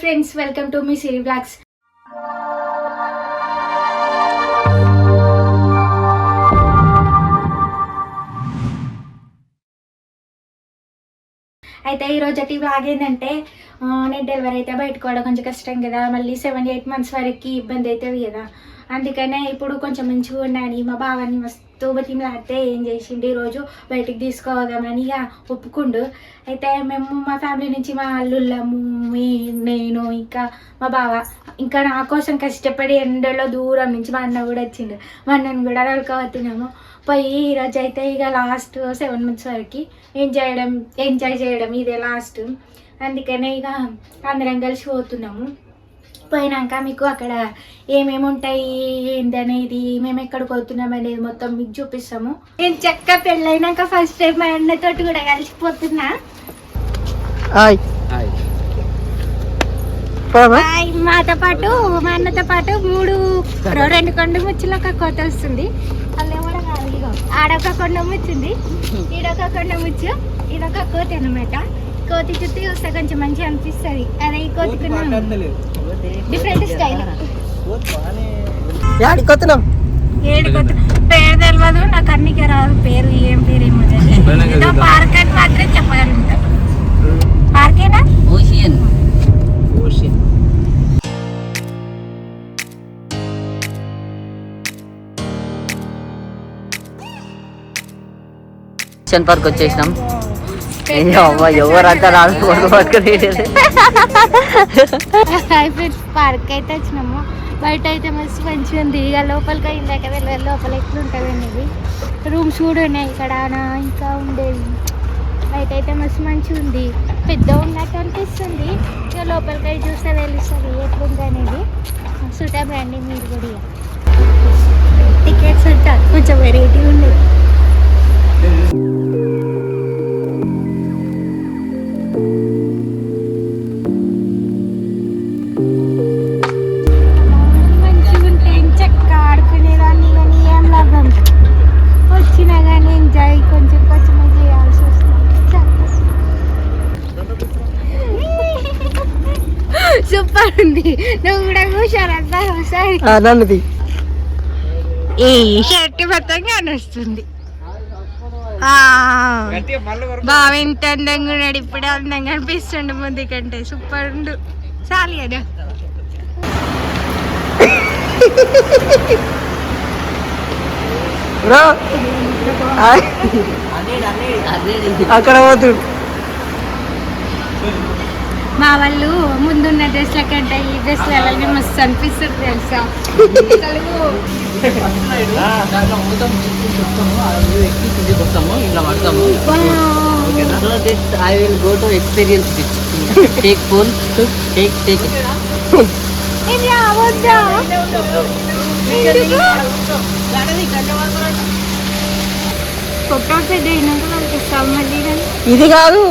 Friends welcome to మీ Siri blogs అయితే ఈ రోజు అటు బ్లాగ్ ఏంటంటే నేను డెలివరీ అయితే బయటకోవడం కొంచెం కష్టం కదా. మళ్ళీ సెవెన్ ఎయిట్ మంత్స్ వరకు ఇబ్బంది అవుతుంది కదా అందుకనే ఇప్పుడు కొంచెం మంచిగా ఉన్నాను మా బావని మస్తు బతిమలాడితే ఏం చేసిండు? ఈరోజు బయటికి తీసుకోదామని ఇక ఒప్పుకుండు. అయితే మేము మా ఫ్యామిలీ నుంచి మా అల్లుళ్ళము మీ నేను ఇంకా మా బావ ఇంకా నా కోసం కష్టపడి ఎండలో దూరం నుంచి మా అన్న కూడా వచ్చిండు. మా అన్నను కూడా తోలుకోవతున్నాము పోయి ఈరోజు అయితే ఇక లాస్ట్ సెవెన్ మంత్స్ వరకు ఎంజాయ్ చేయడం ఎంజాయ్ చేయడం ఇదే లాస్ట్ అందుకనే ఇక అందరం కలిసి పోతున్నాము. పోయినాక మీకు అక్కడ ఏమేమి ఉంటాయి ఏంటనేది మేము ఎక్కడికి పోతున్నాం అనేది మొత్తం మీకు చూపిస్తాము. నేను చక్క పెళ్ళైనాక ఫస్ట్ టైం మా అన్నతోటి కూడా కలిసిపోతున్నా. హాయ్. పోదామా హాయ్, మాతో పాటు మా అన్నతో పాటు మూడు రో- రెండు కొండ ముచ్చులు ఒక కోత వస్తుంది. ఆడొక కొండ ముచ్చింది. ఈడొక కొండ ముచ్చు ఇదొక కోతి అనమాట కోతి చుట్టూ చూస్తే కొంచెం మంచిగా అనిపిస్తుంది. అదే ఈ కోతికి డిఫరెంట్ స్టైల్ యాడికి వస్తున్నాం ఏడు కోతి పేరు తెలియదు నాకు అన్నికి రాదు పేరు ఏం పేరు ఏమో. ఏదో పార్క్ అని మాత్రం చెప్పగలుగుతా. పార్కేనా ఓషియన్. ఓషియన్ పార్క్ వచ్చేసినాం. ఎవరంతా రాదు పట్టుకుని పార్క్ అయితే వచ్చినాము బయట అయితే మస్తు మంచిగా ఉంది ఇక లోపలికి అయిందాక వెళ్ళాలి లోపల ఎట్లుంటుంది అనేది రూమ్స్ కూడా ఉన్నాయి ఇక్కడ ఇంకా ఉండేది బయట అయితే మస్తు మంచిగా ఉంది పెద్ద ఉన్నట్టు అనిపిస్తుంది ఇక లోపలికి అయి చూస్తే తెలుస్తుంది ఎట్లుంది అనేది సుటా రండి మీరు కూడా టికెట్స్ అంట కొంచెం వెరైటీ ఉంది ఉంది నువ్వు కూడా కూర్చోరంతా ఒకసారి. నన్నది. ఈ షర్ట్ మొత్తం కానొస్తుంది. బాగా ఎంత అందంగా ఉన్నాడు ఇప్పుడే అందంగా అనిపిస్తుండు ముందు కంటే. సూపర్ ఉండు. చాలు కదా. అక్కడ పోతుడు. మా వాళ్ళు ముందున్న డ్రెస్ల కంటే ఈ డ్రెస్లలో మస్తు అనిపిస్తుంది తెలుసా? I will go to experience this take phone. ఇది కాదు.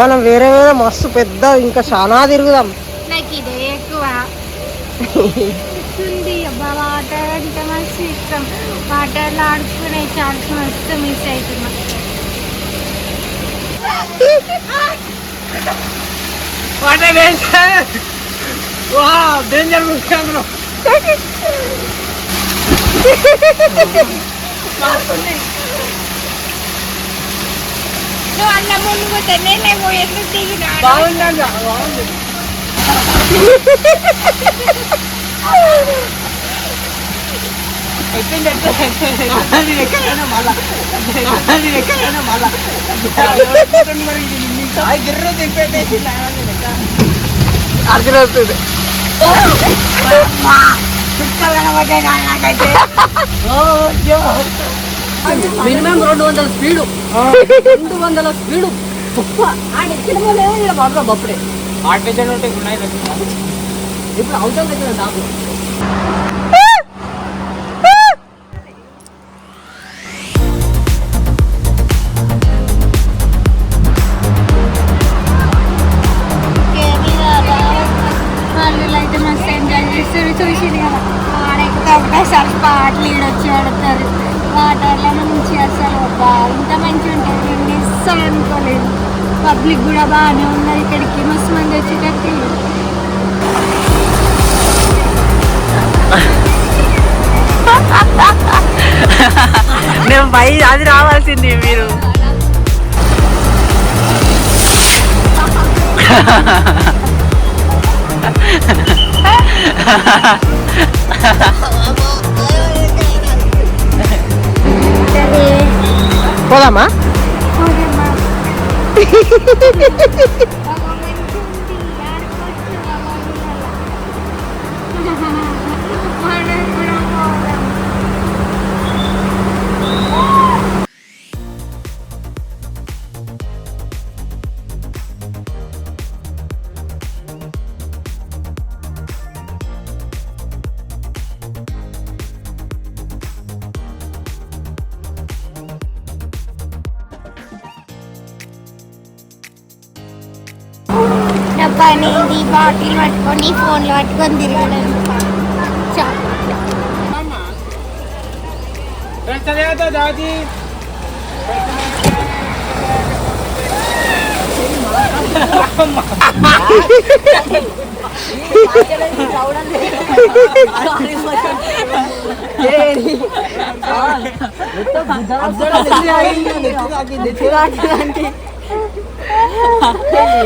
మనం వేరే వేరే మస్తు పెద్ద ఇంకా చాలా తిరుగుదాం. నాకు ఇదే ఎక్కువ. ఉంది అబ్బా వాటర్ అంటే మస్తు ఇష్టం. వాటర్లో ఆడుకునే ఛాన్స్ మస్తు మిస్ అవుతున్నా. నువ్వు అన్న ముందు పోతే నేనేమో ఎందుకు దిగినా? అర్థమవుతుంది మినిమం రెండు వందల స్పీడు. రెండు వందల స్పీడు. అప్పుడే కదా. ఆడైతే ఒకటేసారి పాటలు ఈడొచ్చి ఆడతారు. వాటర్లో అబ్బా ఇంత మంచిగా ఉంటుంది మేము ఇస్తాం అనుకోలేదు. పబ్లిక్ కూడా బాగానే ఉన్నది ఇక్కడికి. మస్తు మంది వచ్చేటట్టు. నేను బై అది రావాల్సింది మీరు. Ha. Podama? Podama. డబ్బా అనేది బాటిల్ పట్టుకొని ఫోన్లు పట్టుకొని తిరగడం.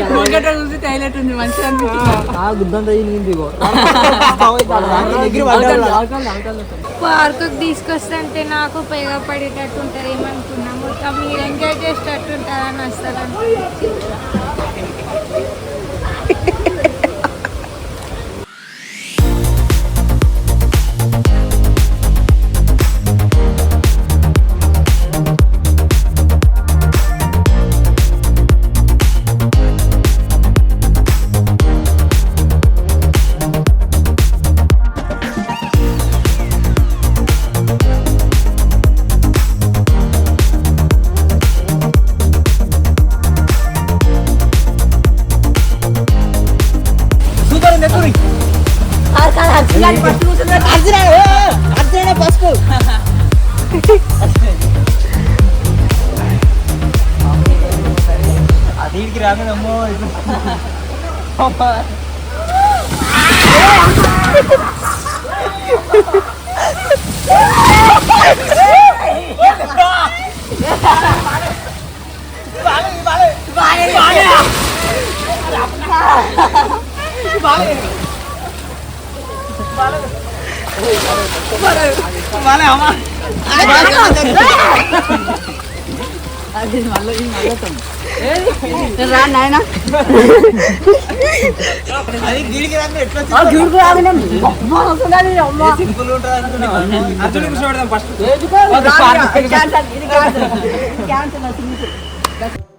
ముంగట చూసి టైలెట్ ఉంది మంచిగా పార్కుకి తీసుకొస్తుంటే నాకు ఉపయోగపడేటట్టు ఉంటుంది ఏమనుకున్నా? మొత్తం మీరు ఎంజాయ్ చేసేటట్టు ఉంటారని వస్తారని రా నాయన సింపుల్ ఉంటుంది అర్జున్ కూర్చోబెడదాం ఫస్ట్ క్యాన్సర్ ఇది క్యాన్సర్ క్యాన్సర్